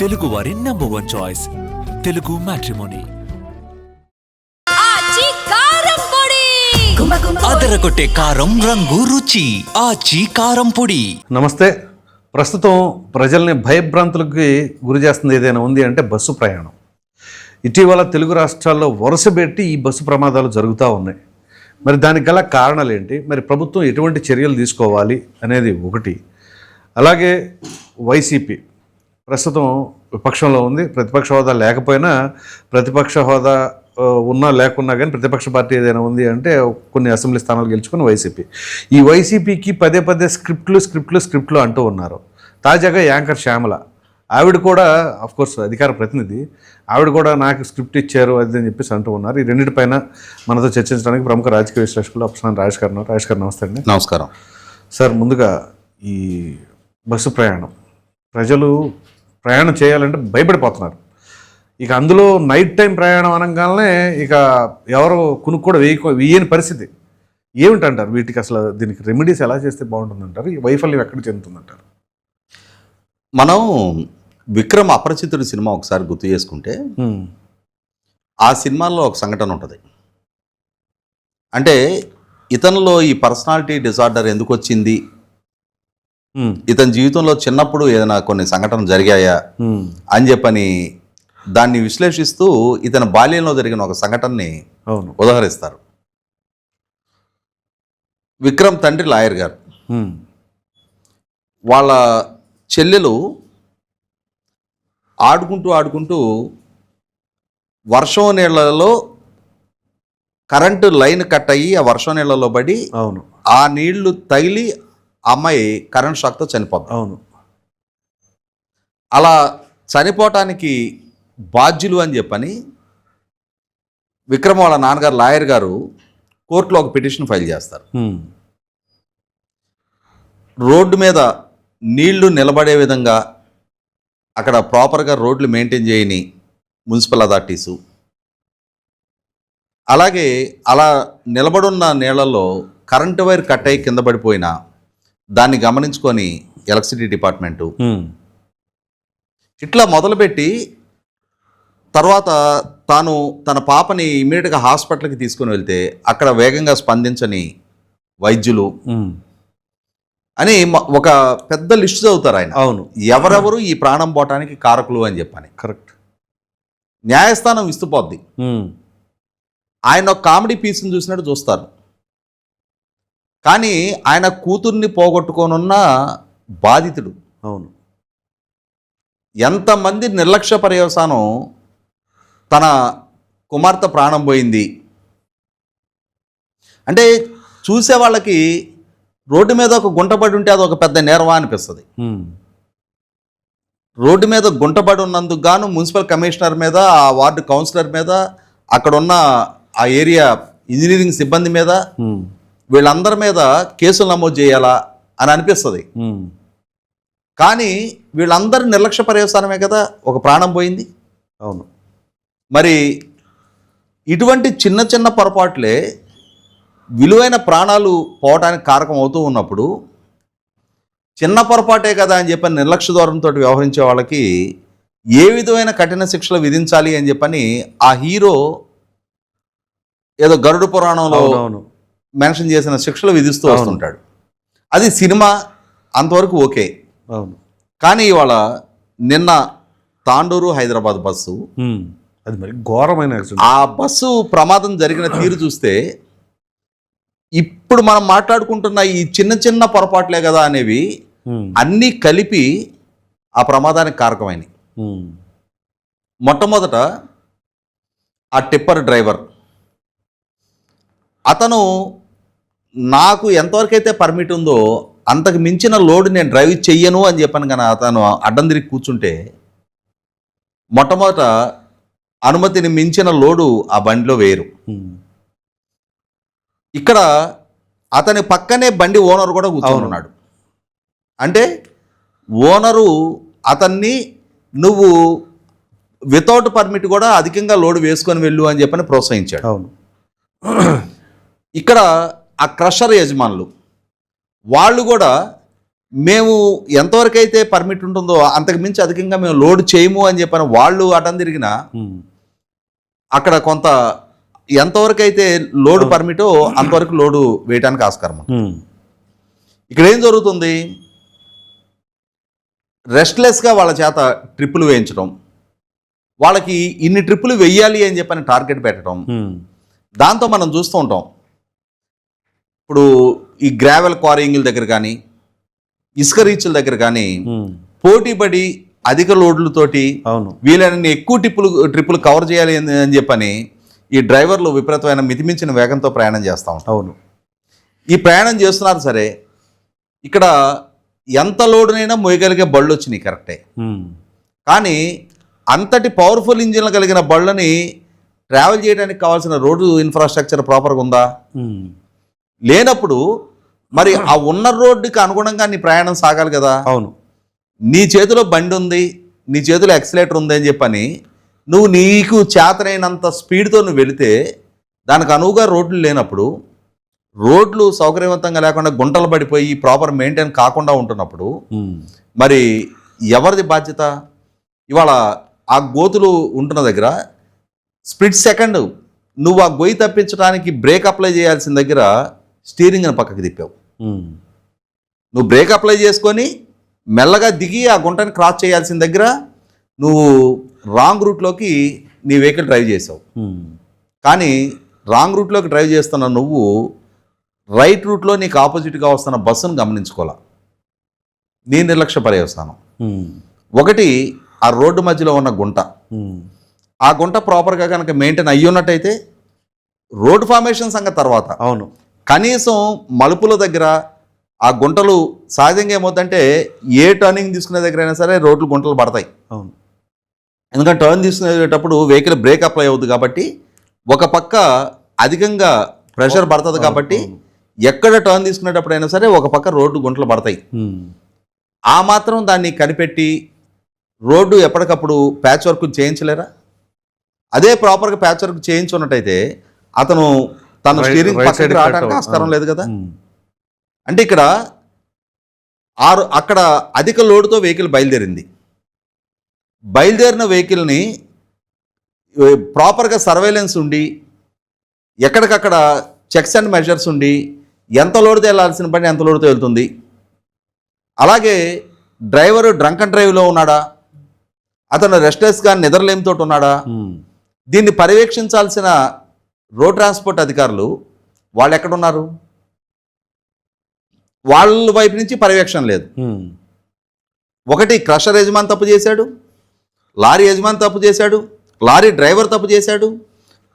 తెలుగు వారి number one choice Telugu matrimony అదరగొట్టే కారం రంగు రుచి. ఆచి కారం పొడి. నమస్తే. ప్రస్తుతం ప్రజల్ని భయభ్రాంతులకి గురి చేస్తుంది ఏదైనా ఉంది అంటే బస్సు ప్రయాణం. ఇటీవల తెలుగు రాష్ట్రాల్లో వరుసపెట్టి ఈ బస్సు ప్రమాదాలు జరుగుతూ ఉన్నాయి. మరి దానికి గల కారణాలు ఏంటి? మరి ప్రభుత్వం ఎటువంటి చర్యలు తీసుకోవాలి అనేది ఒకటి. అలాగే వైసీపీ. ప్రస్తుతం విపక్షంలో ఉంది. ప్రతిపక్ష హోదా లేకపోయినా ప్రతిపక్ష హోదా ఉన్నా లేకున్నా కానీ ప్రతిపక్ష పార్టీ ఏదైనా ఉంది అంటే కొన్ని అసెంబ్లీ స్థానాలు గెలుచుకుని వైసీపీ. ఈ వైసీపీకి పదే పదే స్క్రిప్ట్లు స్క్రిప్ట్లు స్క్రిప్ట్లు అంటూ ఉన్నారు. తాజాగా యాంకర్ శ్యామల. ఆవిడ కూడా కోర్స్ అధికార ప్రతినిధి. ఆవిడ కూడా నాకు స్క్రిప్ట్ ఇచ్చారు అది అని చెప్పేసి అంటూ ఉన్నారు. ఈ రెండింటిపైన మనతో చర్చించడానికి ప్రముఖ రాజకీయ విశ్లేషకులు అప్సనాన్ రాజేష్ గారు. రాజేష్ గారు నమస్తే అండి. నమస్కారం. సార్ ముందుగా ఈ బస్సు ప్రయాణం. ప్రజలు ప్రయాణం చేయాలంటే భయపడిపోతున్నారు. ఇక అందులో నైట్ టైం ప్రయాణం అనగానే ఇక ఎవరు కునుకు కూడా వేయకో వేయని పరిస్థితి. ఏమిటంటారు? వీటికి అసలు దీనికి రెమెడీస్ ఎలా చేస్తే బాగుంటుందంటారు? ఈ వైఫల్యం ఎక్కడ చెందుతుందంటారు? మనం విక్రమ్ అపరిచితుడు సినిమా ఒకసారి గుర్తు చేసుకుంటే ఆ సినిమాలో ఒక సంఘటన ఉంటుంది. అంటే ఇతనిలో ఈ పర్సనాలిటీ డిజార్డర్ ఎందుకు వచ్చింది ఇతని జీవితంలో చిన్నప్పుడు ఏదైనా కొన్ని సంఘటనలు జరిగాయా? అని చెప్పని దాన్ని విశ్లేషిస్తూ ఇతని బాల్యంలో జరిగిన ఒక సంఘటనని ఉదహరిస్తారు. విక్రమ్ తండ్రి లాయర్ గారు. ఉమ్. వాళ్ళ చెల్లెలు ఆడుకుంటూ ఆడుకుంటూ వర్షం నీళ్ళలో కరెంటు లైన్ కట్ అయ్యి ఆ వర్షం నీళ్ళలో పడి అవును. ఆ నీళ్ళు తగిలి ఆ అమ్మాయి కరెంట్ షాక్తో చనిపోద్ది. అవును. అలా చనిపోవటానికి బాధ్యులు అని చెప్పని విక్రమ్ వాళ్ళ నాన్నగారు లాయర్ గారు కోర్టులో ఒక పిటిషన్ ఫైల్ చేస్తారు. రోడ్డు మీద నీళ్ళు నిలబడే విధంగా అక్కడ ప్రాపర్గా రోడ్లు మెయింటైన్ చేయని మున్సిపల్ అథారిటీసు. అలాగే అలా నిలబడున్న నీళ్ళలో కరెంటు వైర్ కట్ అయి కింద పడిపోయినా దాన్ని గమనించుకొని ఎలక్ట్రిసిటీ డిపార్ట్మెంటు. ఇట్లా మొదలుపెట్టి తర్వాత తాను తన పాపని ఇమీడియట్గా హాస్పిటల్కి తీసుకుని వెళ్తే అక్కడ వేగంగా స్పందించని వైద్యులు. అని ఒక పెద్ద లిస్ట్ చదువుతారు ఆయన. అవును. ఎవరెవరు ఈ ప్రాణం పోవటానికి కారకులు అని చెప్పని. కరెక్ట్. న్యాయస్థానం ఇస్తుపోద్ది. ఆయన ఒక కామెడీ పీస్ని చూసినట్టు చూస్తారు. కానీ ఆయన కూతుర్ని పోగొట్టుకోనున్న బాధితుడు అవును ఎంతమంది నిర్లక్ష్య పర్యవసానం తన కుమార్తె ప్రాణం పోయింది అంటే చూసే వాళ్ళకి రోడ్డు మీద ఒక గుంటపడి ఉంటే అది ఒక పెద్ద నేరవా అనిపిస్తుంది. రోడ్డు మీద గుంటపడి ఉన్నందుకు గాను మున్సిపల్ కమిషనర్ మీద ఆ వార్డు కౌన్సిలర్ మీద అక్కడ ఉన్న ఆ ఏరియా ఇంజనీరింగ్ సిబ్బంది మీద. వీళ్ళందరి మీద కేసులు నమోదు చేయాలా అని అనిపిస్తుంది. కానీ వీళ్ళందరి నిర్లక్ష్య పర్యవసానమే కదా ఒక ప్రాణం పోయింది. అవును. మరి ఇటువంటి చిన్న చిన్న పొరపాట్లే విలువైన ప్రాణాలు పోవడానికి కారకం అవుతూ ఉన్నప్పుడు చిన్న పొరపాటే కదా అని చెప్పని నిర్లక్ష్య ధోరణితో వ్యవహరించే వాళ్ళకి ఏ విధమైన కఠిన శిక్షలు విధించాలి అని చెప్పని ఆ హీరో ఏదో గరుడు పురాణంలో మెన్షన్ చేసిన శిక్షలు విధిస్తూ. వస్తుంటాడు అది సినిమా అంతవరకు ఓకే అవును కానీ ఇవాళ నిన్న తాండూరు హైదరాబాద్ బస్సు. అది మరి ఘోరమైన యాక్సిడెంట్ ఆ బస్సు ప్రమాదం జరిగిన తీరు చూస్తే ఇప్పుడు మనం మాట్లాడుకుంటున్న ఈ చిన్న చిన్న పొరపాట్లే కదా అనేవి. అన్నీ కలిపి ఆ ప్రమాదానికి కారకమైనవి. మొట్టమొదట ఆ టిప్పర్ డ్రైవర్ అతను నాకు ఎంతవరకైతే పర్మిట్ ఉందో అంతకు మించిన లోడ్ నేను డ్రైవ్ చెయ్యను అని చెప్పాను కానీ అతను అడ్డం తిరిగి కూర్చుంటే మొట్టమొదట అనుమతిని మించిన లోడు ఆ బండిలో వేరు. ఇక్కడ అతని పక్కనే బండి ఓనర్ కూడా కూర్చొని ఉన్నాడు. అంటే ఓనరు అతన్ని నువ్వు వితౌట్ పర్మిట్ కూడా అధికంగా లోడ్ వేసుకొని వెళ్ళు అని చెప్పని ప్రోత్సహించాడు. అవును. ఇక్కడ ఆ క్రషర్ యజమానులు వాళ్ళు కూడా మేము ఎంతవరకు అయితే పర్మిట్ ఉంటుందో అంతకు మించి అధికంగా మేము లోడ్ చేయము అని చెప్పని వాళ్ళు అటం తిరిగినా. అక్కడ కొంత ఎంతవరకు అయితే లోడ్ పర్మిటో అంతవరకు లోడు వేయడానికి ఆస్కారం. ఇక్కడ ఏం జరుగుతుంది రెస్ట్లెస్గా వాళ్ళ చేత ట్రిప్పులు వేయించడం వాళ్ళకి ఇన్ని ట్రిప్పులు వెయ్యాలి అని చెప్పని టార్గెట్ పెట్టడం. దాంతో మనం చూస్తూ ఉంటాం ఇప్పుడు ఈ గ్రావెల్ క్వారింగ్ల దగ్గర కానీ ఇసుక రీచ్ల దగ్గర కానీ ఉమ్. పోటీ పడి అధిక లోడ్లతోటి అవును వీలైనన్ని ఎక్కువ ట్రిప్పులు ట్రిప్పులు కవర్ చేయాలి అని చెప్పని ఈ డ్రైవర్లు విపరీతమైన మితిమించిన వేగంతో ప్రయాణం చేస్తూ ఉంటారు అవును ఈ ప్రయాణం చేస్తున్నారు సరే ఇక్కడ ఎంత లోడునైనా మోయగలిగే బళ్ళు వచ్చినాయి కరెక్టే. కానీ అంతటి పవర్ఫుల్ ఇంజిన్లు కలిగిన బళ్ళని ట్రావెల్ చేయడానికి కావాల్సిన రోడ్డు ఇన్ఫ్రాస్ట్రక్చర్ ప్రాపర్గా ఉందా. లేనప్పుడు మరి ఆ ఉన్న రోడ్డుకి అనుగుణంగా నీ ప్రయాణం సాగాలి కదా. అవును. నీ చేతిలో బండి ఉంది నీ చేతిలో ఎక్సలేటర్ ఉంది అని చెప్పని నువ్వు నీకు చేతనైనంత స్పీడ్తో నువ్వు వెళితే దానికి అనువుగా రోడ్లు లేనప్పుడు రోడ్లు సౌకర్యవంతంగా లేకుండా గుంటలు పడిపోయి ప్రాపర్ మెయింటైన్ కాకుండా ఉంటున్నప్పుడు. మరి ఎవరిది బాధ్యత? ఇవాళ ఆ గోతులు ఉంటున్న దగ్గర స్ప్లిట్ సెకండ్ నువ్వు ఆ గొయ్యి తప్పించడానికి బ్రేక్ అప్లై చేయాల్సిన దగ్గర స్టీరింగ్ని పక్కకి తిప్పావు. నువ్వు బ్రేక్ అప్లై చేసుకొని మెల్లగా దిగి ఆ గుంటని క్రాస్ చేయాల్సిన దగ్గర నువ్వు రాంగ్ రూట్లోకి నీ వెహికల్ డ్రైవ్ చేసావు. కానీ రాంగ్ రూట్లోకి డ్రైవ్ చేస్తున్న నువ్వు రైట్ రూట్లో నీకు ఆపోజిట్గా వస్తున్న బస్సును గమనించుకోవాలా నీ నిర్లక్ష్య పర్యవసానం ఉమ్. ఒకటి ఆ రోడ్డు మధ్యలో ఉన్న గుంట. ఆ గుంట ప్రాపర్గా కనుక మెయింటైన్ అయ్యి ఉన్నట్టయితే రోడ్ ఫార్మేషన్ సంగతి తర్వాత అవును కనీసం మలుపుల దగ్గర ఆ గుంటలు సహజంగా ఏమవుతుందంటే ఏ టర్నింగ్ తీసుకునే దగ్గర అయినా సరే రోడ్లు గుంటలు పడతాయి అవును ఎందుకంటే టర్న్ తీసుకునేటప్పుడు వెహికల్ బ్రేక్ అప్లై అవుతుంది కాబట్టి ఒక పక్క అధికంగా ప్రెషర్ పడుతుంది కాబట్టి. ఎక్కడ టర్న్ తీసుకునేటప్పుడు అయినా సరే ఒక పక్క రోడ్డు గుంటలు పడతాయి. ఆ మాత్రం దాన్ని కనిపెట్టి రోడ్డు ఎప్పటికప్పుడు ప్యాచ్ వర్క్ చేయించలేరా అదే ప్రాపర్గా ప్యాచ్ వర్క్ చేయించున్నట్టయితే అతను తన స్టీరింగ్ పక్కకి రావడానికి ఆస్కారం. లేదు కదా ఉమ్. అంటే ఇక్కడ ఆరు అక్కడ అధిక లోడుతో వెహికల్ బయలుదేరింది బయలుదేరిన వెహికల్ని ప్రాపర్గా సర్వేలెన్స్ ఉండి ఎక్కడికక్కడ చెక్స్ అండ్ మెజర్స్ ఉండి ఎంత లోడుతో వెళ్ళాల్సిన పని ఎంత లోడుతో వెళ్తుంది అలాగే డ్రైవరు డ్రంక్ అండ్ డ్రైవ్లో ఉన్నాడా అతను రెస్ట్లెస్గా నిద్రలేమితో ఉన్నాడా ఉమ్. దీన్ని పర్యవేక్షించాల్సిన రోడ్ ట్రాన్స్పోర్ట్ అధికారులు వాళ్ళు ఎక్కడున్నారు? వాళ్ళ వైపు నుంచి పర్యవేక్షణ లేదు. ఒకటి క్రషర్ యజమాని తప్పు చేశాడు. లారీ యజమాని తప్పు చేశాడు. లారీ డ్రైవర్ తప్పు చేశాడు.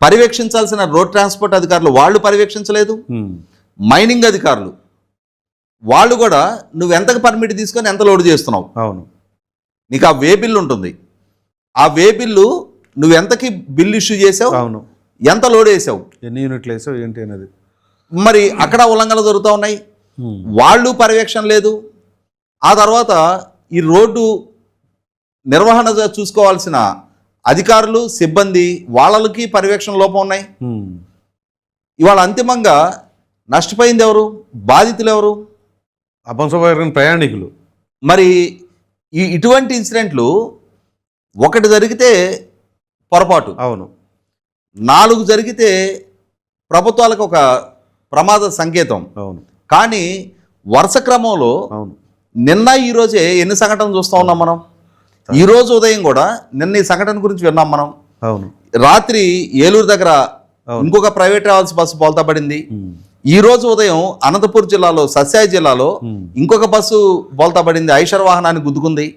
పర్యవేక్షించాల్సిన రోడ్ ట్రాన్స్పోర్ట్ అధికారులు వాళ్ళు పర్యవేక్షించలేదు. మైనింగ్ అధికారులు వాళ్ళు కూడా నువ్వు ఎంతకు పర్మిట్ తీసుకొని ఎంత లోడ్ చేస్తున్నావు? అవును. నీకు ఆ వే బిల్లు ఉంటుంది. ఆ వే బిల్లు నువ్వు ఎంతకి బిల్ ఇష్యూ చేసావు? అవును. ఎంత లోడ్ వేసావు? ఎన్ని యూనిట్లు వేసావు ఏంటి అనేది. మరి అక్కడ ఉల్లంఘనలు జరుగుతూ ఉన్నాయి. వాళ్ళు పర్యవేక్షణ లేదు. ఆ తర్వాత ఈ రోడ్డు నిర్వహణ చూసుకోవాల్సిన అధికారులు సిబ్బంది వాళ్ళకి పర్యవేక్షణ లోపం ఉన్నాయి. ఇవాళ అంతిమంగా నష్టపోయింది ఎవరు? బాధితులు ఎవరు? ప్రయాణికులు. మరి ఈ ఇటువంటి ఇన్సిడెంట్లు ఒకటి జరిగితే పొరపాటు. అవును. నాలుగు జరిగితే ప్రభుత్వాలకు ఒక ప్రమాద సంకేతం. అవును. కానీ వరుస క్రమంలో అవును. నిన్న ఈ రోజే ఎన్ని సంఘటనలు చూస్తూ ఉన్నాం మనం? ఈ రోజు ఉదయం కూడా నిన్న ఈ సంఘటన గురించి విన్నాం మనం. అవును. రాత్రి ఏలూరు దగ్గర. ఇంకొక ప్రైవేట్ ట్రావెల్స్ బస్సు బోల్తా పడింది. ఉమ్. ఈ రోజు ఉదయం అనంతపూర్ జిల్లాలో సస్యాయి జిల్లాలో. ఇంకొక బస్సు బోల్తా పడింది. ఐషర్ వాహనాన్ని గుద్దుకుంది.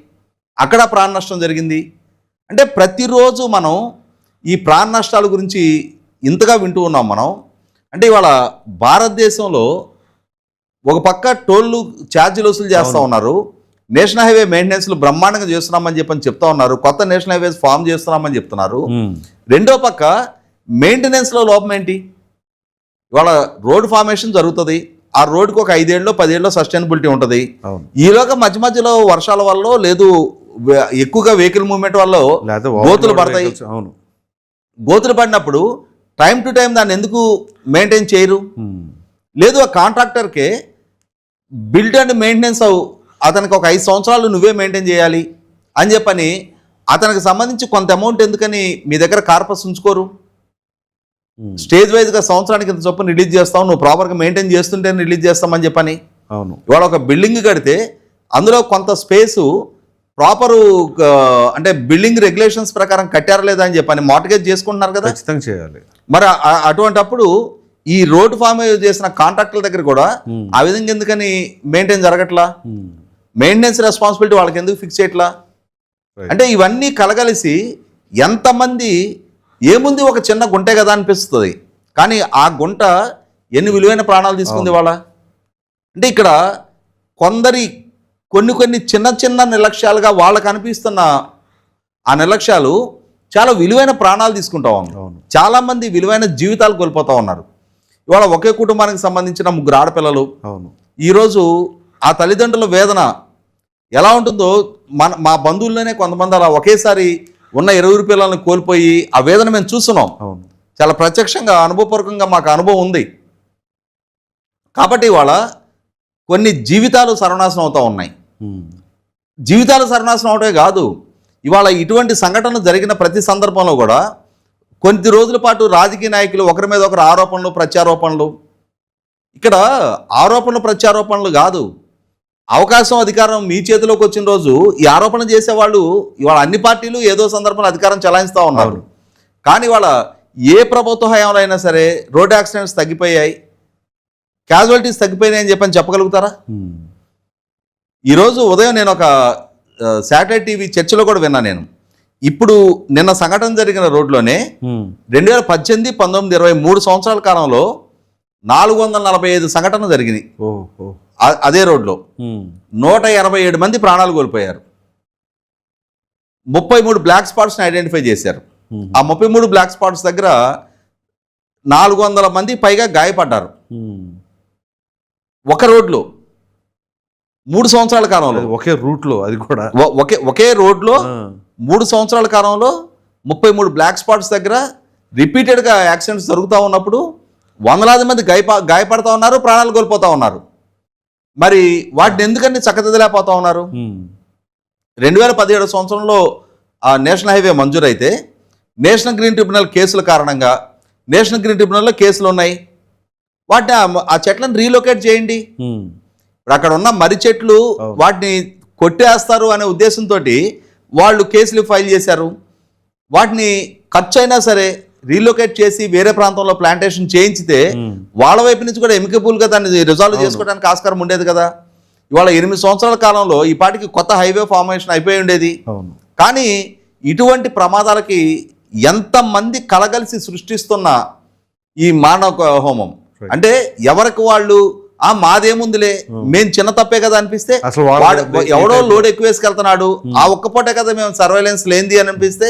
అక్కడ ప్రాణ నష్టం జరిగింది. అంటే ప్రతిరోజు మనం ఈ ప్రాణ నష్టాల గురించి ఇంతగా వింటూ ఉన్నాం మనం. అంటే ఇవాళ భారతదేశంలో ఒక పక్క టోళ్ళు ఛార్జీలు వసూలు చేస్తూ ఉన్నారు. నేషనల్ హైవే మెయింటెనెన్స్లు బ్రహ్మాండంగా చేస్తున్నామని చెప్పని చెప్తా ఉన్నారు. కొత్త నేషనల్ హైవేస్ ఫామ్ చేస్తున్నామని చెప్తున్నారు. రెండో పక్క మెయింటెనెన్స్లో లోపం ఏంటి? ఇవాళ రోడ్ ఫార్మేషన్ జరుగుతుంది. ఆ రోడ్డుకి ఒక ఐదేళ్ళలో పదేళ్ళలో సస్టైనబిలిటీ ఉంటుంది. ఈలోగా మధ్య మధ్యలో వర్షాల వల్ల లేదు ఎక్కువగా వెహికల్ మూవ్మెంట్ వల్ల గోతులు పడతాయి. అవును. గోతులు పడినప్పుడు టైం టు టైం దాన్ని ఎందుకు మెయింటైన్ చేయరు ఉమ్. లేదు ఆ కాంట్రాక్టర్కే బిల్డ్ అండ్ మెయింటెనెన్స్ అతనికి ఒక ఐదు సంవత్సరాలు నువ్వే మెయింటైన్ చేయాలి అని చెప్పని అతనికి సంబంధించి కొంత అమౌంట్ ఎందుకని మీ దగ్గర కార్పస్ ఉంచుకోరు ఉమ్. స్టేజ్ వైజ్గా సంవత్సరానికి ఇంత చొప్పున రిలీజ్ చేస్తాం నువ్వు ప్రాపర్గా మెయింటైన్ చేస్తుంటే రిలీజ్ చేస్తామని చెప్పని అవును ఇవాళ ఒక బిల్డింగ్ కడితే అందులో కొంత స్పేసు ప్రాపరు అంటే బిల్డింగ్ రెగ్యులేషన్స్ ప్రకారం కట్టారా లేదా అని చెప్పని మార్టిగేజ్ చేసుకుంటున్నారు కదా? ఖచ్చితంగా చేయాలి. మరి అటువంటప్పుడు ఈ రోడ్డు ఫామ్ చేసిన కాంట్రాక్టుల దగ్గర కూడా. ఆ విధంగా ఎందుకని మెయింటైన్ జరగట్లా. మెయింటెనెన్స్ రెస్పాన్సిబిలిటీ వాళ్ళకి ఎందుకు ఫిక్స్ చేయట్లా. అంటే ఇవన్నీ కలగలిసి ఎంతమంది ఏముంది ఒక చిన్న గుంటే కదా అనిపిస్తుంది. కానీ ఆ గుంట ఎన్ని విలువైన ప్రాణాలు తీసుకుంది వాళ్ళ అంటే ఇక్కడ కొందరి కొన్ని కొన్ని చిన్న చిన్న నిర్లక్ష్యాలుగా వాళ్ళకు అనిపిస్తున్న ఆ నిర్లక్ష్యాలు చాలా విలువైన ప్రాణాలు తీసుకుంటా ఉన్నాయి అవును. చాలా మంది విలువైన జీవితాలు కోల్పోతా ఉన్నారు. ఇవాళ ఒకే కుటుంబానికి సంబంధించిన ముగ్గురు ఆడపిల్లలు. అవును. ఈరోజు ఆ తల్లిదండ్రుల వేదన ఎలా ఉంటుందో మన మా బంధువుల్లోనే కొంతమంది అలా ఒకేసారి ఉన్న ఇరువురు పిల్లల్ని కోల్పోయి ఆ వేదన మేము చూస్తున్నాం. అవును. చాలా ప్రత్యక్షంగా అనుభవపూర్వకంగా మాకు అనుభవం ఉంది. కాబట్టి ఇవాళ కొన్ని జీవితాలు సర్వనాశనం అవుతూ ఉన్నాయి. జీవితాలు సర్వనాశనం అవటమే కాదు. ఇవాళ ఇటువంటి సంఘటనలు జరిగిన ప్రతి సందర్భంలో కూడా కొద్ది రోజుల పాటు రాజకీయ నాయకులు ఒకరి మీద ఒకరు ఆరోపణలు ప్రత్యారోపణలు. ఇక్కడ ఆరోపణలు ప్రత్యారోపణలు కాదు. అవకాశం అధికారం మీ చేతిలోకి వచ్చిన రోజు ఈ ఆరోపణ చేసేవాళ్ళు ఇవాళ అన్ని పార్టీలు ఏదో సందర్భంలో అధికారం చలాయిస్తూ ఉన్నారు. కానీ ఇవాళ ఏ ప్రభుత్వ హయాంలో అయినా సరే రోడ్ యాక్సిడెంట్స్ తగ్గిపోయాయి. క్యాజువాలిటీస్ తగ్గిపోయినాయి అని చెప్పని చెప్పగలుగుతారా? ఈరోజు ఉదయం నేను ఒక శాటిలైట్ టీవీ చర్చలో కూడా విన్నా నేను ఇప్పుడు నిన్న సంఘటన జరిగిన రోడ్లోనే. రెండు వేల పద్దెనిమిది పంతొమ్మిది ఇరవై మూడు సంవత్సరాల కాలంలో నాలుగు వందల నలభై ఐదు సంఘటనలు జరిగినాయి అదే రోడ్లో. నూట ఎనభై ఏడు మంది ప్రాణాలు కోల్పోయారు ముప్పై మూడు బ్లాక్ స్పాట్స్ని ఐడెంటిఫై చేశారు. ఆ ముప్పై మూడు బ్లాక్ స్పాట్స్ దగ్గర నాలుగు వందల మంది పైగా గాయపడ్డారు. ఒక రోడ్లో మూడు సంవత్సరాల కాలంలో ఒకే రూట్లో అది కూడా ఒకే ఒకే రోడ్లో. మూడు సంవత్సరాల కాలంలో ముప్పై మూడు బ్లాక్ స్పాట్స్ దగ్గర రిపీటెడ్గా యాక్సిడెంట్స్ జరుగుతూ ఉన్నప్పుడు వందలాది మంది గాయప గాయపడతా ఉన్నారు ప్రాణాలు కోల్పోతా ఉన్నారు మరి వాటిని ఎందుకని చక్కదిద్దలేకపోతా ఉన్నారు. రెండు వేల పదిహేడు సంవత్సరంలో ఆ నేషనల్ హైవే మంజూరైతే నేషనల్ గ్రీన్ ట్రిబ్యునల్ కేసుల కారణంగా నేషనల్ గ్రీన్ ట్రిబ్యునల్లో కేసులు ఉన్నాయి వాటిని ఆ- చెట్లను రీలొకేట్ చేయండి. ఇప్పుడు అక్కడ ఉన్న మర్రి చెట్లు. వాటిని కొట్టేస్తారు అనే ఉద్దేశంతో వాళ్ళు కేసులు ఫైల్ చేశారు వాటిని ఖర్చు అయినా సరే రీలొకేట్ చేసి వేరే ప్రాంతంలో ప్లాంటేషన్ చేయించితే. వాళ్ళ వైపు నుంచి కూడా ఎమికబుల్గా దాన్ని రిజాల్వ్ చేసుకోవడానికి ఆస్కారం ఉండేది కదా ఇవాళ ఎనిమిది సంవత్సరాల కాలంలో ఈ పాటికి కొత్త హైవే ఫార్మేషన్ అయిపోయి ఉండేది కానీ ఇటువంటి ప్రమాదాలకి ఎంతమంది కలగలిసి సృష్టిస్తున్న ఈ మానవ హోమం. అంటే ఎవరికి వాళ్ళు ఆ మాదేముందిలే? మేము చిన్న తప్పే కదా అనిపిస్తే ఎవడో లోడ్ ఎక్కువ వేసుకెళ్తున్నాడు ఆ ఒక్క పూటే కదా మేము సర్వేలెన్స్ లేనిది అని అనిపిస్తే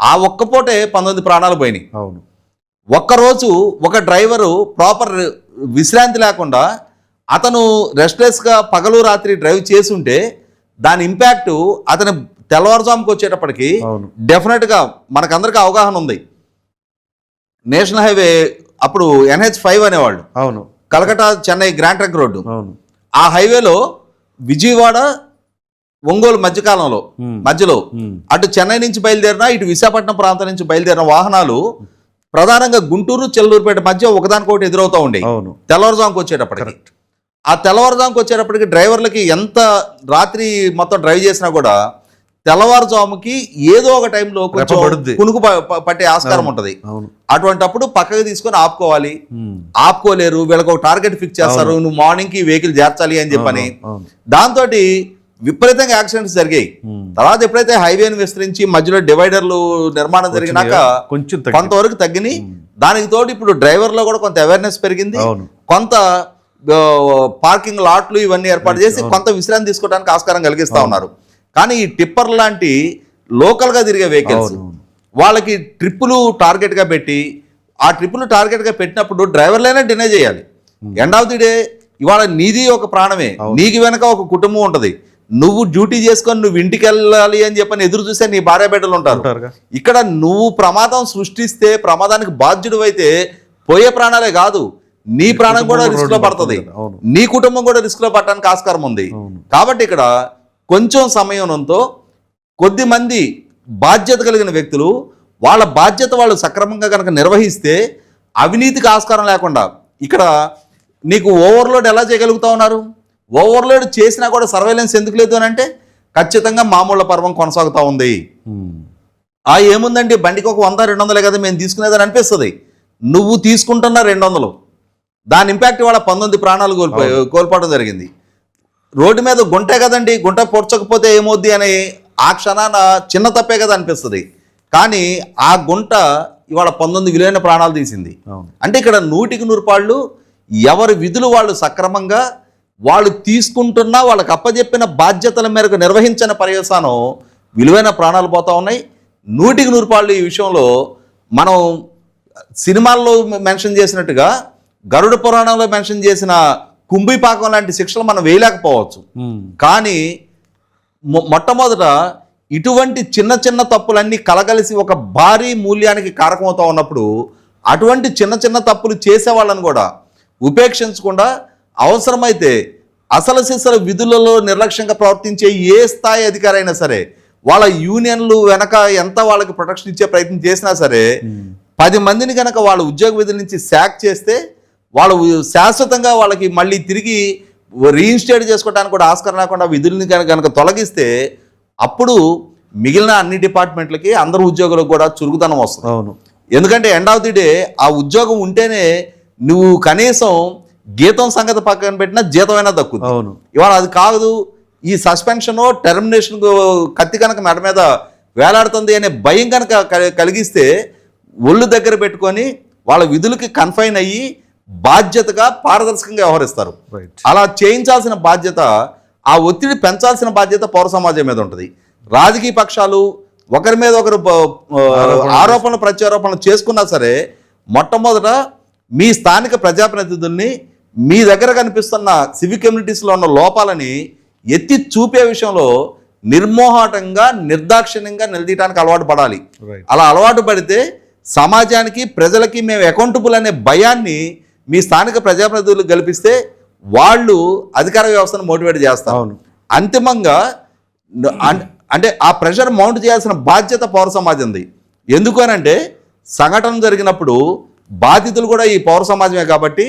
ఆ ఒక్క పూటే పంతొమ్మిది ప్రాణాలు పోయినాయి. అవును. ఒక్కరోజు ఒక డ్రైవరు ప్రాపర్ విశ్రాంతి లేకుండా అతను రెస్ట్లెస్గా పగలు రాత్రి డ్రైవ్ చేసుంటే దాని ఇంపాక్ట్ అతని తెల్లవారుజాముకి వచ్చేటప్పటికి డెఫినెట్గా మనకందరికీ అవగాహన ఉంది నేషనల్ హైవే అప్పుడు ఎన్హెచ్ ఫైవ్ అనేవాళ్ళు. అవును. Calcutta Chennai grand trunk road. అవును. ఆ హైవేలో విజయవాడ ఒంగోలు మధ్యకాలంలో. మధ్యలో. అటు చెన్నై నుంచి బయలుదేరిన ఇటు విశాఖపట్నం ప్రాంతం నుంచి బయలుదేరిన వాహనాలు ప్రధానంగా గుంటూరు చెల్లూరుపేట మధ్య ఒకదానికొకటి ఎదురవుతూ ఉండేవి. అవును. తెల్లవారుజాముకి వచ్చేటప్పటికి. ఆ తెల్లవారుజాముకి వచ్చేటప్పటికి డ్రైవర్లకి ఎంత రాత్రి మొత్తం డ్రైవ్ చేసినా కూడా తెల్లవారుజాముకి ఏదో ఒక టైంలో కొంచెం. కునుకు పట్టే ఆస్కారం ఉంటది. అటువంటప్పుడు పక్కకి తీసుకొని ఆపుకోవాలి. ఆపుకోలేరు వీళ్ళకి ఒక టార్గెట్ ఫిక్స్ చేస్తారు నువ్వు మార్నింగ్కి వెహికల్ చేర్చాలి అని చెప్పని. దాంతో విపరీతంగా యాక్సిడెంట్స్ జరిగాయి. తర్వాత ఎప్పుడైతే హైవేని విస్తరించి మధ్యలో డివైడర్లు నిర్మాణం జరిగినాక కొంచెం కొంతవరకు తగ్గినాయి దానికి తోడు ఇప్పుడు డ్రైవర్లో కూడా కొంత అవేర్నెస్ పెరిగింది. కొంత పార్కింగ్ లాట్లు ఇవన్నీ ఏర్పాటు చేసి కొంత విశ్రాంతి తీసుకోవడానికి ఆస్కారం కలిగిస్తా ఉన్నారు. కానీ ఈ టిప్పర్ లాంటి లోకల్గా తిరిగే వెహికల్స్. వాళ్ళకి ట్రిప్పులు టార్గెట్గా పెట్టి ఆ ట్రిప్పులు టార్గెట్గా పెట్టినప్పుడు డ్రైవర్లైనా డినై చేయాలి. ఎండ్ ఆఫ్ ది డే ఇవాళ నీది ఒక ప్రాణమే. నీకు వెనక ఒక కుటుంబం ఉంటది. నువ్వు డ్యూటీ చేసుకొని నువ్వు ఇంటికి వెళ్ళాలి అని చెప్పని ఎదురు చూసే నీ భార్య బిడ్డలు ఉంటారు. ఇక్కడ నువ్వు ప్రమాదం సృష్టిస్తే ప్రమాదానికి బాధ్యుడు అయితే పోయే ప్రాణాలే కాదు. నీ ప్రాణం కూడా రిస్క్లో పడుతుంది. నీ కుటుంబం కూడా రిస్క్లో పడటానికి ఆస్కారం ఉంది. కాబట్టి ఇక్కడ కొంచెం సమయంతో కొద్ది మంది బాధ్యత కలిగిన వ్యక్తులు వాళ్ళ బాధ్యత వాళ్ళు సక్రమంగా కనుక నిర్వహిస్తే అవినీతికి ఆస్కారం లేకుండా ఇక్కడ నీకు ఓవర్లోడ్ ఎలా చేయగలుగుతా ఉన్నారు? ఓవర్లోడ్ చేసినా కూడా సర్వేలెన్స్ ఎందుకు లేదు అని అంటే ఖచ్చితంగా మామూలు పర్వం కొనసాగుతూ ఉంది. ఆ ఏముందండి? బండికి ఒక వంద రెండు వందలే కదా మేము తీసుకునేదని అనిపిస్తుంది. నువ్వు తీసుకుంటున్న రెండు వందలు. దాని ఇంపాక్ట్ వాళ్ళ పంతొమ్మిది ప్రాణాలు కోల్పోయి కోల్పోవడం జరిగింది. రోడ్డు మీద గుంటే కదండి గుంట పొడ్చకపోతే ఏమవుద్ది అని ఆ క్షణాన చిన్న తప్పే కదా అనిపిస్తుంది. కానీ ఆ గుంట ఇవాళ పంతొమ్మిది విలువైన ప్రాణాలు తీసింది. అంటే ఇక్కడ నూటికి నూరు పాళ్ళు ఎవరి విధులు వాళ్ళు సక్రమంగా వాళ్ళు తీసుకుంటున్న వాళ్ళకి అప్పజెప్పిన బాధ్యతల మేరకు నిర్వహించిన పర్యవసానం విలువైన ప్రాణాలు పోతా ఉన్నాయి. నూటికి నూరు పాళ్ళు ఈ విషయంలో మనం సినిమాల్లో మెన్షన్ చేసినట్టుగా గరుడ పురాణంలో మెన్షన్ చేసిన కుంభిపాకం లాంటి శిక్షలు మనం వేయలేకపోవచ్చు. కానీ మొ- మొట్టమొదట ఇటువంటి చిన్న చిన్న తప్పులన్నీ కలగలిసి ఒక భారీ మూల్యానికి కారకమవుతా ఉన్నప్పుడు అటువంటి చిన్న చిన్న తప్పులు చేసే వాళ్ళని కూడా ఉపేక్షించకుండా అవసరమైతే అసలు సిసలు విధులలో నిర్లక్ష్యంగా ప్రవర్తించే ఏ స్థాయి అధికారి అయినా సరే వాళ్ళ యూనియన్లు వెనక ఎంత వాళ్ళకి ప్రొటెక్షన్ ఇచ్చే ప్రయత్నం చేసినా సరే పది మందిని కనుక వాళ్ళ ఉద్యోగ విధుల నుంచి శాక్ చేస్తే వాళ్ళు శాశ్వతంగా వాళ్ళకి మళ్ళీ తిరిగి రీఇన్స్టేట్ చేసుకోవడానికి కూడా ఆస్కారం లేకుండా విధుల్ని కనుక తొలగిస్తే అప్పుడు మిగిలిన అన్ని డిపార్ట్మెంట్లకి అందరు ఉద్యోగులకు కూడా చురుకుదనం వస్తుంది. అవును. ఎందుకంటే ఎండ్ ఆఫ్ ది డే ఆ ఉద్యోగం ఉంటేనే నువ్వు కనీసం గీతం సంగతి పక్కన పెట్టినా జీతమైనా దక్కుతుంది అవును. ఇవాళ అది కాదు ఈ సస్పెన్షన్ టెర్మినేషన్ కత్తి కనుక మెడ మీద వేలాడుతుంది అనే భయం కనుక కలి- కలిగిస్తే ఒళ్ళు దగ్గర పెట్టుకొని వాళ్ళ విధులకి కన్ఫైన్ అయ్యి బాధ్యతగా పారదర్శకంగా వ్యవహరిస్తారు. అలా చేయించాల్సిన బాధ్యత ఆ ఒత్తిడి పెంచాల్సిన బాధ్యత పౌర సమాజం మీద ఉంటుంది. రాజకీయ పక్షాలు ఒకరి మీద ఒకరు ఆరోపణలు ప్రత్యారోపణలు చేసుకున్నా సరే మొట్టమొదట మీ స్థానిక ప్రజాప్రతినిధుల్ని మీ దగ్గర కనిపిస్తున్న సివిక్ కమ్యూనిటీస్లో ఉన్న లోపాలని ఎత్తి చూపే విషయంలో నిర్మోహాటంగా నిర్దాక్షిణ్యంగా నిలదీయడానికి అలవాటు పడాలి. అలా అలవాటు పడితే సమాజానికి ప్రజలకి మేము అకౌంటబుల్ అనే భయాన్ని మీ స్థానిక ప్రజాప్రతినిధులు కల్పిస్తే వాళ్ళు అధికార వ్యవస్థను మోటివేట్ చేస్తారు. అంతిమంగా అంటే ఆ ప్రెషర్ మౌంట్ చేయాల్సిన బాధ్యత పౌర సమాజంది. ఎందుకు అనంటే సంఘటన జరిగినప్పుడు బాధితులు కూడా ఈ పౌర సమాజమే కాబట్టి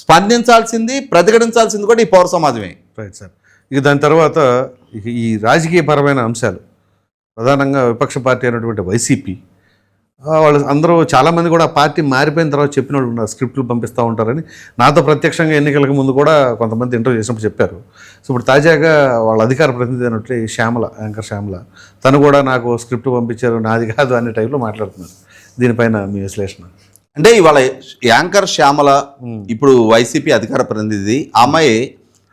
స్పందించాల్సింది ప్రతిఘటించాల్సింది కూడా ఈ పౌర సమాజమే. రైట్ సార్ ఇక దాని తర్వాత ఈ రాజకీయపరమైన అంశాలు. ప్రధానంగా విపక్ష పార్టీ అయినటువంటి వైసీపీ వాళ్ళు అందరూ చాలామంది కూడా పార్టీ మారిపోయిన తర్వాత చెప్పిన వాళ్ళు ఉన్నారు స్క్రిప్ట్లు పంపిస్తూ ఉంటారని. నాతో ప్రత్యక్షంగా ఎన్నికలకు ముందు కూడా కొంతమంది ఇంటర్వ్యూ చేసినప్పుడు చెప్పారు. సో ఇప్పుడు తాజాగా వాళ్ళ అధికార ప్రతినిధి అయినట్టు శ్యామల యాంకర్ శ్యామల తను కూడా నాకు స్క్రిప్ట్ పంపించారు నాది కాదు అనే టైప్లో మాట్లాడుతున్నారు దీనిపైన మీ విశ్లేషణ. అంటే ఇవాళ యాంకర్ శ్యామల ఇప్పుడు వైసీపీ అధికార ప్రతినిధి అమ్మాయి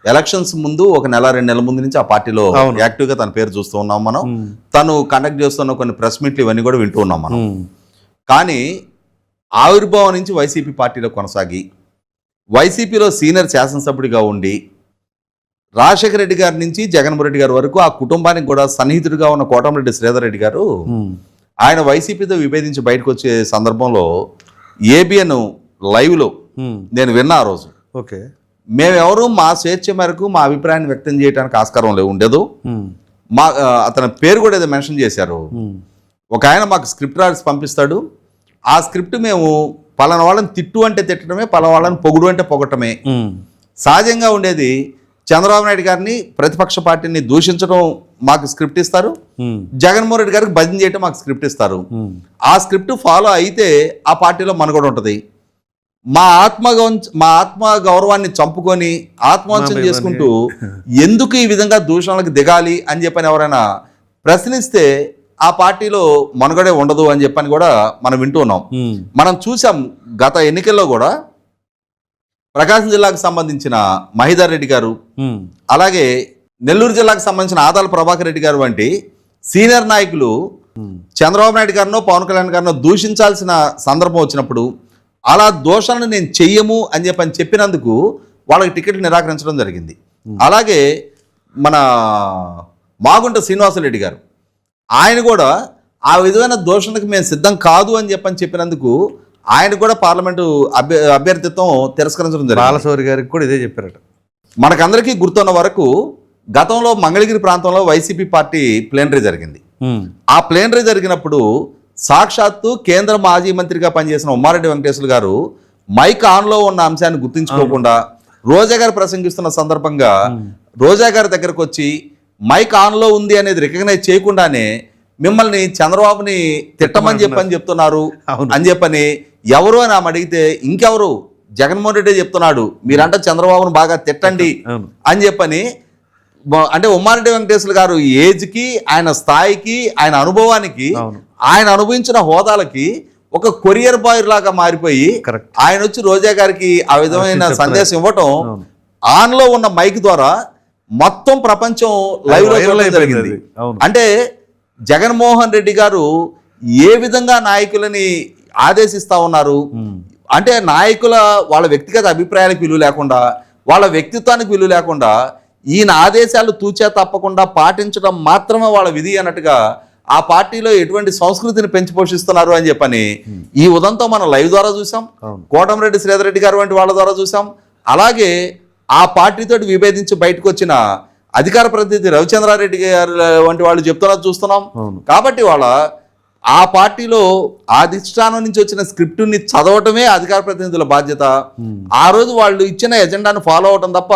ఎలక్షన్స్ ముందు ఒక నెల రెండు నెలల ముందు నుంచి ఆ పార్టీలో. యాక్టివ్గా తన పేరు చూస్తూ ఉన్నాం మనం. తను కండక్ట్ చేస్తున్న కొన్ని ప్రెస్ మీట్లు ఇవన్నీ కూడా వింటూ ఉన్నాం మనం. కానీ ఆవిర్భావం నుంచి వైసీపీ పార్టీలో కొనసాగి వైసీపీలో సీనియర్ శాసనసభ్యుడిగా ఉండి రాజశేఖర రెడ్డి గారి నుంచి జగన్మోహన్ రెడ్డి గారి వరకు ఆ కుటుంబానికి కూడా సన్నిహితుడిగా ఉన్న కోటమిరెడ్డి శ్రీధర్ రెడ్డి గారు. ఆయన వైసీపీతో విభేదించి బయటకు వచ్చే సందర్భంలో ఏబిఎన్ లైవ్లో. నేను విన్నా ఆ రోజు ఓకే మేమెవరు మా స్వేచ్ఛ మేరకు మా అభిప్రాయాన్ని వ్యక్తం చేయడానికి ఆస్కారం లే ఉండదు. మా అతని పేరు కూడా ఏదో మెన్షన్ చేశారు. ఒక ఆయన మాకు స్క్రిప్ట్ రాసి పంపిస్తాడు ఆ స్క్రిప్ట్ మేము పలానా వాళ్ళని తిట్టు అంటే తిట్టడమే పలానా వాళ్ళని పొగుడు అంటే పొగటమే. సహజంగా ఉండేది చంద్రబాబు నాయుడు గారిని ప్రతిపక్ష పార్టీని దూషించడం మాకు స్క్రిప్ట్ ఇస్తారు. జగన్మోహన్ రెడ్డి గారికి భజన చేయడం మాకు స్క్రిప్ట్ ఇస్తారు. ఆ స్క్రిప్ట్ ఫాలో అయితే ఆ పార్టీలో మనుగడ ఉంటుంది మా ఆత్మ మా ఆత్మ గౌరవాన్ని చంపుకొని ఆత్మవంచం మా చేసుకుంటూ ఎందుకు ఈ విధంగా దూషణలకు దిగాలి అని చెప్పని ఎవరైనా ప్రశ్నిస్తే ఆ పార్టీలో మనుగడే ఉండదు అని చెప్పని కూడా మనం వింటూ ఉన్నాం ఉమ్. మనం చూసాం గత ఎన్నికల్లో కూడా ప్రకాశం జిల్లాకు సంబంధించిన మహిదర్ రెడ్డి గారు. అలాగే నెల్లూరు జిల్లాకు సంబంధించిన ఆదాల ప్రభాకర్ రెడ్డి గారు వంటి సీనియర్ నాయకులు. చంద్రబాబు నాయుడు గారినో పవన్ కళ్యాణ్ గారినో దూషించాల్సిన సందర్భం వచ్చినప్పుడు అలా దోషాలను నేను చెయ్యము అని చెప్పి అని చెప్పినందుకు వాళ్ళకి టికెట్లు నిరాకరించడం జరిగింది అలాగే మన మాగుంట శ్రీనివాసరెడ్డి గారు ఆయన కూడా ఆ విధమైన దోషణకు మేము సిద్ధం కాదు అని చెప్పని చెప్పినందుకు ఆయన కూడా పార్లమెంటు అభ్య అభ్యర్థిత్వం తిరస్కరించడం జరిగింది. బాలశౌరి గారికి కూడా ఇదే చెప్పారట. మనకందరికీ గుర్తున్న వరకు గతంలో మంగళగిరి ప్రాంతంలో వైసీపీ పార్టీ ప్లేనరీ జరిగింది. ఆ ప్లేనరీ జరిగినప్పుడు సాక్షాత్తు కేంద్ర మాజీ మంత్రిగా పనిచేసిన ఉమ్మారెడ్డి వెంకటేశ్వర గారు మైక్ ఆన్లో ఉన్న అంశాన్ని గుర్తించుకోకుండా రోజా గారు ప్రసంగిస్తున్న సందర్భంగా రోజా గారి దగ్గరకు వచ్చి మైక్ ఆన్లో ఉంది అనేది రికగ్నైజ్ చేయకుండానే మిమ్మల్ని చంద్రబాబుని తిట్టమని చెప్పని చెప్తున్నారు. అని చెప్పని ఎవరు అని ఆమె అడిగితే ఇంకెవరు జగన్మోహన్ రెడ్డి చెప్తున్నాడు మీరంటే చంద్రబాబును బాగా తిట్టండి అని చెప్పని అంటే ఉమ్మారెడ్డి వెంకటేశ్వర గారు ఏజ్కి ఆయన స్థాయికి ఆయన అనుభవానికి. ఆయన అనుభవించిన హోదాలకి ఒక కొరియర్ బాయ్ లాగా మారిపోయి ఆయన వచ్చి రోజా గారికి ఆ విధమైన. సందేశం ఇవ్వటం అవును. ఆన్లో ఉన్న మైక్ ద్వారా మొత్తం ప్రపంచం లైవ్లో చూడడం జరిగింది. అంటే జగన్మోహన్ రెడ్డి గారు ఏ విధంగా నాయకులని ఆదేశిస్తా ఉన్నారు? అంటే నాయకుల వాళ్ళ వ్యక్తిగత అభిప్రాయాలకు విలువ లేకుండా వాళ్ళ వ్యక్తిత్వానికి విలువ లేకుండా ఈయన ఆదేశాలు తూచా తప్పకుండా పాటించడం మాత్రమే వాళ్ళ విధి అన్నట్టుగా ఆ పార్టీలో ఎటువంటి సంస్కృతిని పెంచి పోషిస్తున్నారు అని చెప్పని ఈ ఉదంతం మనం లైవ్ ద్వారా చూసాం. అవును. కోటమిరెడ్డి శ్రీధర్ రెడ్డి గారు వంటి వాళ్ళ ద్వారా చూసాం. అలాగే ఆ పార్టీతో విభేదించి బయటకు వచ్చిన అధికార ప్రతినిధి రవిచంద్రారెడ్డి గారు వంటి వాళ్ళు చెప్తున్నది చూస్తున్నాం. కాబట్టి వాళ్ళ ఆ పార్టీలో ఆ అధిష్టానం నుంచి వచ్చిన స్క్రిప్టుని చదవటమే అధికార ప్రతినిధుల బాధ్యత. ఆ రోజు వాళ్ళు ఇచ్చిన ఎజెండాను ఫాలో అవటం తప్ప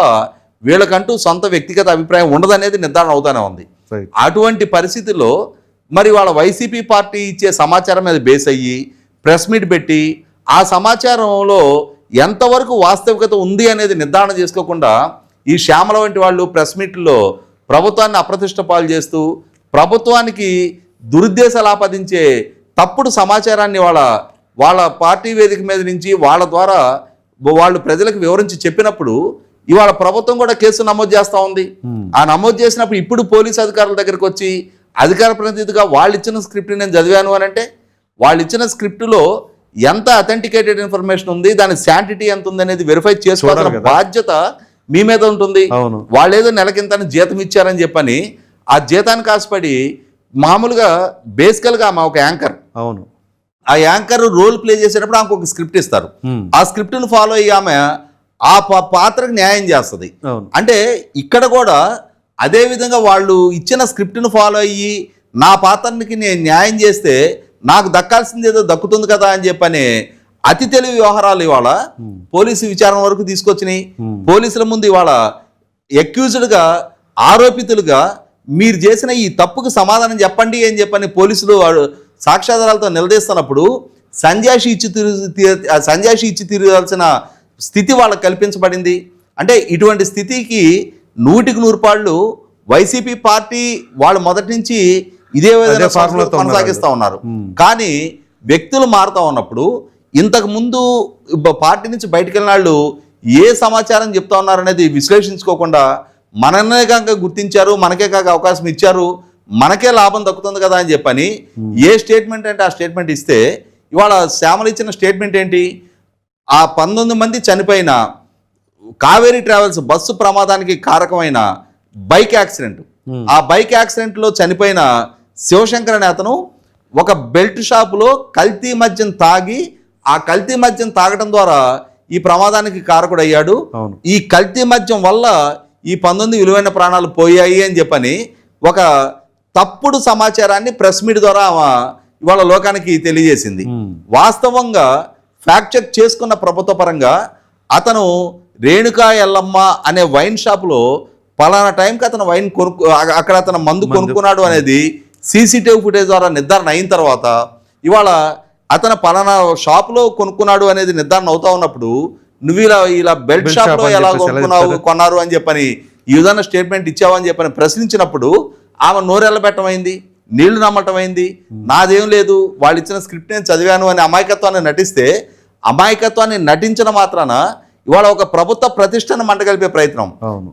వీళ్ళకంటూ సొంత వ్యక్తిగత అభిప్రాయం ఉండదనేది నిర్ధారణ అవుతానే ఉంది. అటువంటి పరిస్థితుల్లో మరి వాళ్ళ వైసీపీ పార్టీ ఇచ్చే సమాచారం మీద బేస్ అయ్యి ప్రెస్ మీట్ పెట్టి ఆ సమాచారంలో ఎంతవరకు వాస్తవికత ఉంది అనేది నిర్ధారణ చేసుకోకుండా ఈ శ్యామల వంటి వాళ్ళు ప్రెస్ మీట్లో ప్రభుత్వాన్ని అప్రతిష్ట పాలు చేస్తూ ప్రభుత్వానికి దురుద్దేశాలు ఆపాదించే తప్పుడు సమాచారాన్ని వాళ్ళ వాళ్ళ పార్టీ వేదిక మీద నుంచి వాళ్ళ ద్వారా వాళ్ళు ప్రజలకు వివరించి చెప్పినప్పుడు ఇవాళ ప్రభుత్వం కూడా కేసు నమోదు చేస్తూ ఉంది. ఆ నమోదు చేసినప్పుడు ఇప్పుడు పోలీస్ అధికారుల దగ్గరికి వచ్చి అధికార ప్రతినిధిగా వాళ్ళు ఇచ్చిన స్క్రిప్ట్ నేను చదివాను అని అంటే వాళ్ళు ఇచ్చిన స్క్రిప్టులో ఎంత అథెంటికేటెడ్ ఇన్ఫర్మేషన్ ఉంది దాని శాంటిటీ ఎంత ఉంది అనేది వెరిఫై చేసుకోవాల్సిన. బాధ్యత మీ మీద ఉంటుంది. అవును. వాళ్ళు ఏదో నెలకింతని జీతం ఇచ్చారని చెప్పని ఆ జీతానికి ఆశపడి మామూలుగా బేసికల్గా ఆమె ఒక యాంకర్. అవును. ఆ యాంకర్ రోల్ ప్లే చేసేటప్పుడు ఆమెకు ఒక స్క్రిప్ట్ ఇస్తారు. ఆ స్క్రిప్ట్ను ఫాలో అయ్యి ఆమె ఆ పాత్రకు న్యాయం చేస్తుంది. అంటే ఇక్కడ కూడా అదే విధంగా వాళ్ళు ఇచ్చిన స్క్రిప్ట్ను ఫాలో అయ్యి నా పాత్రకి నేను న్యాయం చేస్తే నాకు దక్కాల్సింది ఏదో దక్కుతుంది కదా అని చెప్పని అతి తెలివి వ్యవహారాలు ఇవాళ పోలీసు విచారణ వరకు తీసుకొచ్చినాయి. పోలీసుల ముందు ఇవాళ ఎక్యూజ్డ్గా ఆరోపితులుగా మీరు చేసిన ఈ తప్పుకు సమాధానం చెప్పండి అని చెప్పని పోలీసులు వాడు సాక్ష్యాధారాలతో నిలదీస్తున్నప్పుడు సంజాషి ఇచ్చి తీరు సంజాషి ఇచ్చి తీరాల్సిన స్థితి వాళ్ళకి కల్పించబడింది. అంటే ఇటువంటి స్థితికి నూటికి నూరు పాళ్ళు వైసీపీ పార్టీ వాళ్ళు మొదటి నుంచి ఇదే విధంగా ఫార్ములాతో కొనసాగిస్తూ ఉన్నారు. కానీ వ్యక్తులు మారుతా ఉన్నప్పుడు ఇంతకు ముందు పార్టీ నుంచి బయటకు వెళ్ళిన వాళ్ళు ఏ సమాచారం చెప్తా ఉన్నారు అనేది విశ్లేషించుకోకుండా మననే కాక గుర్తించారు మనకే కాక అవకాశం ఇచ్చారు మనకే లాభం దక్కుతుంది కదా అని చెప్పని ఏ స్టేట్మెంట్ అంటే ఆ స్టేట్మెంట్ ఇస్తే ఇవాళ శ్యామలు ఇచ్చిన స్టేట్మెంట్ ఏంటి? ఆ పంతొమ్మిది మంది చనిపోయిన కావేరీ ట్రావెల్స్ బస్సు ప్రమాదానికి కారకమైన బైక్ యాక్సిడెంట్. ఆ బైక్ యాక్సిడెంట్లో చనిపోయిన శివశంకర్ అనే అతను ఒక బెల్ట్ షాపులో కల్తీ మద్యం తాగి ఆ కల్తీ మద్యం తాగడం ద్వారా ఈ ప్రమాదానికి కారకుడయ్యాడు. ఈ కల్తీ మద్యం వల్ల ఈ పంతొమ్మిది విలువైన ప్రాణాలు పోయాయి అని చెప్పని ఒక తప్పుడు సమాచారాన్ని ప్రెస్ మీట్ ద్వారా ఆమె ఇవాళ లోకానికి తెలియజేసింది. వాస్తవంగా ఫ్యాక్ట్ చెక్ చేసుకున్న ప్రభుత్వ పరంగా అతను రేణుకా ఎల్లమ్మ అనే వైన్ షాపులో పలానా టైంకి అతను వైన్ కొనుక్కు అక్కడ అతను మందు కొనుక్కున్నాడు అనేది సీసీటీవీ ఫుటేజ్ ద్వారా నిర్ధారణ అయిన తర్వాత ఇవాళ అతను పలానా షాపులో కొనుక్కున్నాడు అనేది నిర్ధారణ అవుతా ఉన్నప్పుడు నువ్వు ఇలా ఇలా బెల్ట్ షాప్లో అని ఎలా కొనుక్కున్నావు? కొన్నారు అని చెప్పని ఈ విధంగా స్టేట్మెంట్ ఇచ్చావని చెప్పని ప్రశ్నించినప్పుడు ఆమె నోరెళ్ళబెట్టమైంది నీళ్ళు నమ్మటమైంది నాదేం లేదు వాళ్ళు ఇచ్చిన స్క్రిప్ట్ నేను చదివాను అని అమాయకత్వాన్ని నటిస్తే అమాయకత్వాన్ని నటించిన మాత్రాన ఇవాళ ఒక ప్రభుత్వ ప్రతిష్టను మంటగలిపే ప్రయత్నం.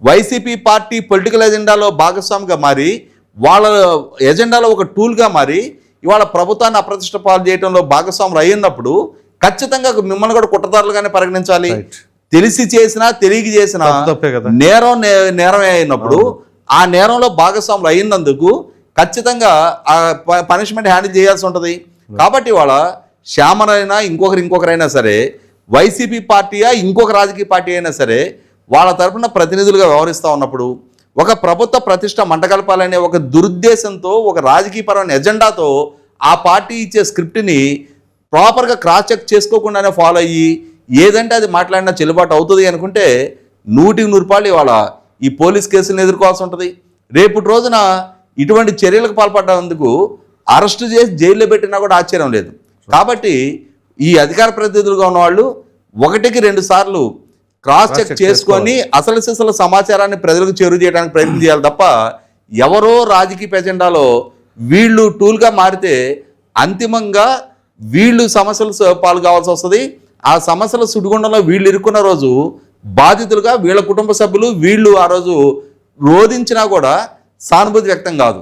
వైసీపీ పార్టీ పొలిటికల్ ఎజెండాలో భాగస్వామిగా మారి వాళ్ళ ఎజెండాలో ఒక టూల్గా మారి ఇవాళ ప్రభుత్వాన్ని అప్రతిష్ట పాలు చేయడంలో భాగస్వాములు అయ్యినప్పుడు ఖచ్చితంగా మిమ్మల్ని కూడా కుట్రదారులుగానే పరిగణించాలి. తెలిసి చేసినా తెలియక చేసినా. నేరం నేరమే అయినప్పుడు ఆ నేరంలో భాగస్వాములు అయినందుకు ఖచ్చితంగా ఆ పనిష్మెంట్ హ్యాండిల్ చేయాల్సి ఉంటుంది. కాబట్టి వాళ్ళ శ్యామనైనా ఇంకొకరు ఇంకొకరైనా సరే వైసీపీ పార్టీయా ఇంకొక రాజకీయ పార్టీ అయినా సరే వాళ్ళ తరపున ప్రతినిధులుగా వ్యవహరిస్తూ ఉన్నప్పుడు ఒక ప్రభుత్వ ప్రతిష్ట మంటగలపాలనే ఒక దురుద్దేశంతో ఒక రాజకీయపరమైన ఎజెండాతో ఆ పార్టీ ఇచ్చే స్క్రిప్ట్ని ప్రాపర్గా క్రాస్ చెక్ చేసుకోకుండానే ఫాలో అయ్యి ఏదంటే అది మాట్లాడినా చెల్లుబాటు అవుతుంది అనుకుంటే నూటికి నూరు రూపాయలు ఇవాళ ఈ పోలీస్ కేసులను ఎదుర్కోవాల్సి ఉంటుంది. రేపటి రోజున ఇటువంటి చర్యలకు పాల్పడ్డందుకు అరెస్టు చేసి జైల్లో పెట్టినా కూడా ఆశ్చర్యం లేదు. కాబట్టి ఈ అధికార ప్రతినిధులుగా ఉన్నవాళ్ళు ఒకటికి రెండు సార్లు క్రాస్ చెక్ చేసుకొని అసలు సిసల సమాచారాన్ని ప్రజలకు చేరువ చేయడానికి ప్రయత్నం చేయాలి తప్ప ఎవరో రాజకీయ ఎజెండాలో వీళ్ళు టూల్గా మారితే అంతిమంగా వీళ్ళు సమస్యలు పాలు కావాల్సి వస్తుంది. ఆ సమస్యల సుడిగుండంలో వీళ్ళు ఇరుక్కున్న రోజు బాధితులుగా వీళ్ళ కుటుంబ సభ్యులు వీళ్ళు ఆ రోజు రోధించినా కూడా సానుభూతి వ్యక్తం కాదు.